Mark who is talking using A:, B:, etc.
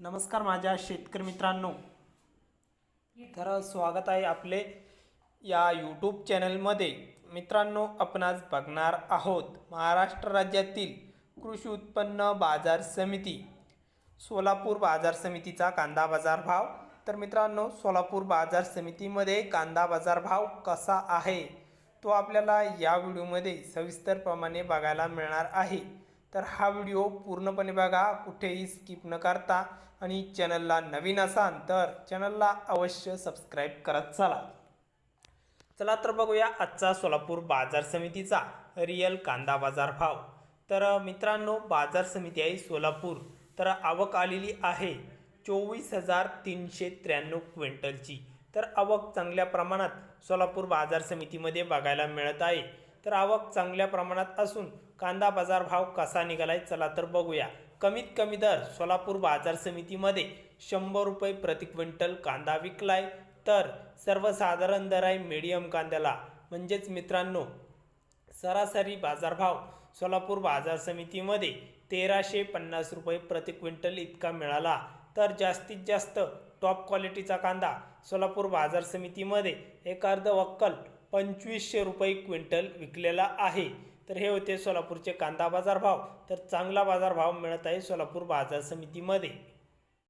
A: नमस्कार माझ्या शेतकरी मित्रांनो. तर स्वागत आहे आपले या यूट्यूब चॅनलमध्ये मित्रांनो आपण आज बघणार आहोत महाराष्ट्र राज्यातील कृषी उत्पन्न बाजार समिती. सोलापूर बाजार समितीचा कांदा बाजार भाव. तर मित्रांनो सोलापूर बाजार समितीमध्ये कांदा बाजार भाव कसा आहे? तो आपल्याला या व्हिडिओमध्ये सविस्तरप्रमाणे बघायला मिळणार आहे. तर हा व्हिडिओ पूर्णपणे बघा कुठेही स्किप न करता. आणि चॅनलला नवीन असाल तर चॅनलला अवश्य सबस्क्राईब करत चला. चला तर बघूया आजचा सोलापूर बाजार समितीचा रिअल कांदा बाजार भाव. तर मित्रांनो बाजार समिती आहे सोलापूर. तर आवक आलेली आहे चोवीस हजार तीनशे त्र्याण्णव क्विंटलची. तर आवक चांगल्या प्रमाणात सोलापूर बाजार समितीमध्ये बघायला मिळत आहे. तर आवक चांगल्या प्रमाणात असून कांदा बाजार भाव कसा निघालाय चला तर बघूया. कमीत कमी दर सोलापूर बाजार समितीमध्ये शंभर रुपये प्रति क्विंटल कांदा विकलाय. तर सर्वसाधारण दर आहे मीडियम कांद्याला. म्हणजेच मित्रांनो सरासरी बाजारभाव सोलापूर बाजार समितीमध्ये तेराशे पन्नास रुपये प्रति क्विंटल इतका मिळाला. तर जास्तीत जास्त टॉप क्वालिटीचा कांदा सोलापूर बाजार समितीमध्ये एक अर्ध वक्कल पंचवीसशे रुपये क्विंटल विकलेला आहे. तर हे होते सोलापूरचे कांदा बाजारभाव. तर चांगला बाजारभाव मिळत आहे सोलापूर बाजार समितीमध्ये.